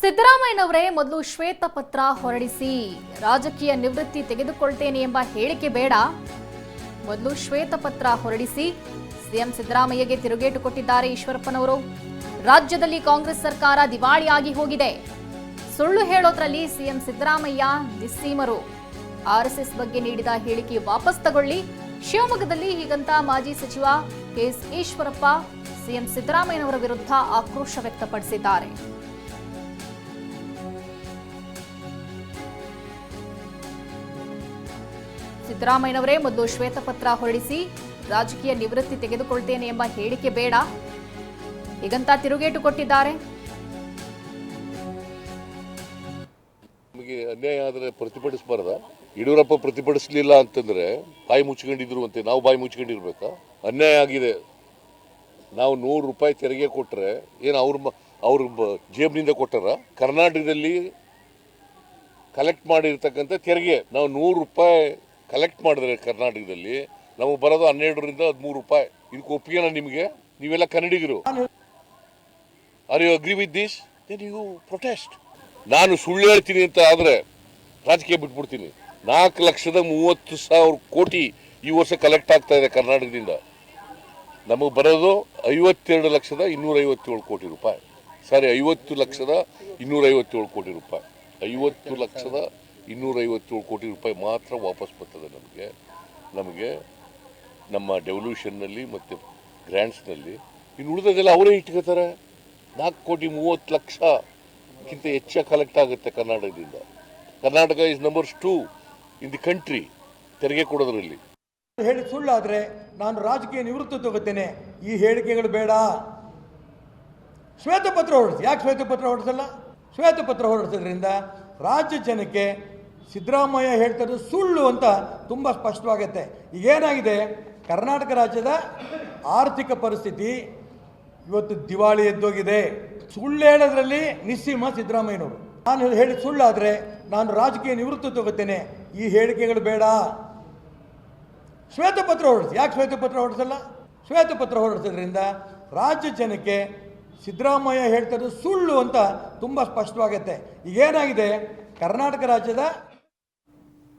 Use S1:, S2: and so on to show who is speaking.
S1: ಸಿದ್ದರಾಮಯ್ಯನವರೇ ಮೊದಲು ಶ್ವೇತಪತ್ರ ಹೊರಡಿಸಿ, ರಾಜಕೀಯ ನಿವೃತ್ತಿ ತೆಗೆದುಕೊಳ್ತೇನೆ ಎಂಬ ಹೇಳಿಕೆ ಬೇಡ. ಮೊದಲು ಶ್ವೇತಪತ್ರ ಹೊರಡಿಸಿ, ಸಿಎಂ ಸಿದ್ದರಾಮಯ್ಯಗೆ ತಿರುಗೇಟು ಕೊಟ್ಟಿದ್ದಾರೆ ಈಶ್ವರಪ್ಪನವರು. ರಾಜ್ಯದಲ್ಲಿ ಕಾಂಗ್ರೆಸ್ ಸರ್ಕಾರ ದಿವಾಳಿಯಾಗಿ ಹೋಗಿದೆ. ಸುಳ್ಳು ಹೇಳೋದ್ರಲ್ಲಿ ಸಿಎಂ ಸಿದ್ದರಾಮಯ್ಯ ನಿಸ್ಸೀಮರು. ಆರ್ಎಸ್ಎಸ್ ಬಗ್ಗೆ ನೀಡಿದ ಹೇಳಿಕೆ ವಾಪಸ್ ತಗೊಳ್ಳಿ. ಶಿವಮೊಗ್ಗದಲ್ಲಿ ಹೀಗಂತ ಮಾಜಿ ಸಚಿವ ಕೆಎಸ್ ಈಶ್ವರಪ್ಪ ಸಿಎಂ ಸಿದ್ದರಾಮಯ್ಯನವರ ವಿರುದ್ಧ ಆಕ್ರೋಶ ವ್ಯಕ್ತಪಡಿಸಿದ್ದಾರೆ. ಸಿದ್ದರಾಮಯ್ಯನವರೇ ಮೊದಲು ಶ್ವೇತಪತ್ರ ಹೊರಡಿಸಿ, ರಾಜಕೀಯ ನಿವೃತ್ತಿ ತೆಗೆದುಕೊಳ್ತೇನೆ ಎಂಬ ಹೇಳಿಕೆ ಬೇಡ. ಈಗಂತ ತಿರುಗೇಟು ಕೊಟ್ಟಿದ್ದಾರೆ.
S2: ನಮಗೆ ಅನ್ಯಾಯ ಆದರೆ ಪ್ರತಿಭಟಿಸಬಾರ್ದ? ಯಡಿಯೂರಪ್ಪ ಪ್ರತಿಭಟಿಸಲಿಲ್ಲ ಅಂತಂದ್ರೆ ಬಾಯಿ ಮುಚ್ಕೊಂಡಿದ್ರು ಅಂತ ನಾವು ಬಾಯಿ ಮುಚ್ಕೊಂಡಿರ್ಬೇಕಾ ಅನ್ಯಾಯ ಆಗಿದೆ. ನಾವು ನೂರು ರೂಪಾಯಿ ತೆರಿಗೆ ಕೊಟ್ಟರೆ ಏನು ಅವ್ರ ಅವ್ರ ಜೇಬ್ನಿಂದ ಕೊಟ್ಟಾರ? ಕರ್ನಾಟಕದಲ್ಲಿ ಕಲೆಕ್ಟ್ ಮಾಡಿರ್ತಕ್ಕಂಥ ತೆರಿಗೆ. ನಾವು ನೂರು ರೂಪಾಯಿ ಕಲೆಕ್ಟ್ ಮಾಡಿದ್ರೆ ಕರ್ನಾಟಕದಲ್ಲಿ ನಾವು ಬರೋದು ಹನ್ನೆರಡರಿಂದ ಹದಿಮೂರು ರೂಪಾಯಿ. ಇದಕ್ಕೆ ಒಪ್ಪಿಗೆನ ನಿಮಗೆ? ನೀವೆಲ್ಲ ಕನ್ನಡಿಗರು. Are you agree with this then you protest ನಾನು ಸುಳ್ಳು ಹೇಳ್ತೀನಿ ಅಂತ ಆದರೆ ರಾಜಕೀಯ ಬಿಟ್ಬಿಡ್ತೀನಿ. ನಾಲ್ಕು ಲಕ್ಷದ ಮೂವತ್ತು ಸಾವಿರ ಕೋಟಿ ಈ ವರ್ಷ ಕಲೆಕ್ಟ್ ಆಗ್ತಾ ಇದೆ ಕರ್ನಾಟಕದಿಂದ. ನಮಗೆ ಬರೋದು ಐವತ್ತೆರಡು ಲಕ್ಷದ ಇನ್ನೂರೈವತ್ತೇಳು ಕೋಟಿ ರೂಪಾಯಿ. ಸಾರಿ ಐವತ್ತು ಲಕ್ಷದ ಇನ್ನೂರೈವತ್ತೇಳು ಕೋಟಿ ರೂಪಾಯಿ. ಐವತ್ತು ಲಕ್ಷದ ಇನ್ನೂರೈವತ್ತೇಳು ಕೋಟಿ ರೂಪಾಯಿ ಮಾತ್ರ ವಾಪಸ್ ಬರ್ತದೆ. ನಮಗೆ ನಮ್ಮ ಡೆವಲ್ಯೂಷನ್ನಲ್ಲಿ ಮತ್ತು ಗ್ರ್ಯಾಂಡ್ಸ್ನಲ್ಲಿ ಇನ್ನು ಉಳಿದದೆಲ್ಲ ಅವರೇ ಇಟ್ಕೋತಾರೆ. ನಾಲ್ಕು ಕೋಟಿ ಮೂವತ್ತು ಲಕ್ಷಕ್ಕಿಂತ ಹೆಚ್ಚಾಗಿ ಕಲೆಕ್ಟ್ ಆಗುತ್ತೆ ಕರ್ನಾಟಕದಿಂದ. Karnataka is numbers two in the country ತೆರಿಗೆ ಕೊಡೋದ್ರಲ್ಲಿ.
S3: ಹೇಳಿ ಸುಳ್ಳಾದರೆ ನಾನು ರಾಜಕೀಯ ನಿವೃತ್ತಿ ತಗೋತೇನೆ. ಈ ಹೇಳಿಕೆಗಳು ಬೇಡ. ಶ್ವೇತಪತ್ರ ಹೊರಡಿಸಿ. ಯಾಕೆ ಶ್ವೇತಪತ್ರ ಹೊರಡಿಸಲ್ಲ? ಶ್ವೇತಪತ್ರ ಹೊರಡಿಸೋದ್ರಿಂದ ರಾಜ್ಯ ಜನಕ್ಕೆ ಸಿದ್ದರಾಮಯ್ಯ ಹೇಳ್ತಾರೆ ಸುಳ್ಳು ಅಂತ ತುಂಬ ಸ್ಪಷ್ಟವಾಗುತ್ತೆ. ಈಗೇನಾಗಿದೆ ಕರ್ನಾಟಕ ರಾಜ್ಯದ ಆರ್ಥಿಕ ಪರಿಸ್ಥಿತಿ ಇವತ್ತು ದಿವಾಳಿ ಎದ್ದೋಗಿದೆ. ಸುಳ್ಳು ಹೇಳೋದ್ರಲ್ಲಿ ನಿಸ್ಸೀಮ ಸಿದ್ದರಾಮಯ್ಯನವರು. ನಾನು ಹೇಳಿ ಸುಳ್ಳಾದರೆ ನಾನು ರಾಜಕೀಯ ನಿವೃತ್ತಿ ತಗೋತೇನೆ ಈ ಹೇಳಿಕೆಗಳು ಬೇಡ. ಶ್ವೇತಪತ್ರ ಹೊರಡಿಸಿ. ಯಾಕೆ ಶ್ವೇತಪತ್ರ ಹೊರಡಿಸಲ್ಲ? ಶ್ವೇತಪತ್ರ ಹೊರಡಿಸೋದ್ರಿಂದ ರಾಜ್ಯ ಜನಕ್ಕೆ ಸಿದ್ದರಾಮಯ್ಯ ಹೇಳ್ತಾರೆ ಸುಳ್ಳು ಅಂತ ತುಂಬ ಸ್ಪಷ್ಟವಾಗುತ್ತೆ. ಈಗೇನಾಗಿದೆ ಕರ್ನಾಟಕ ರಾಜ್ಯದ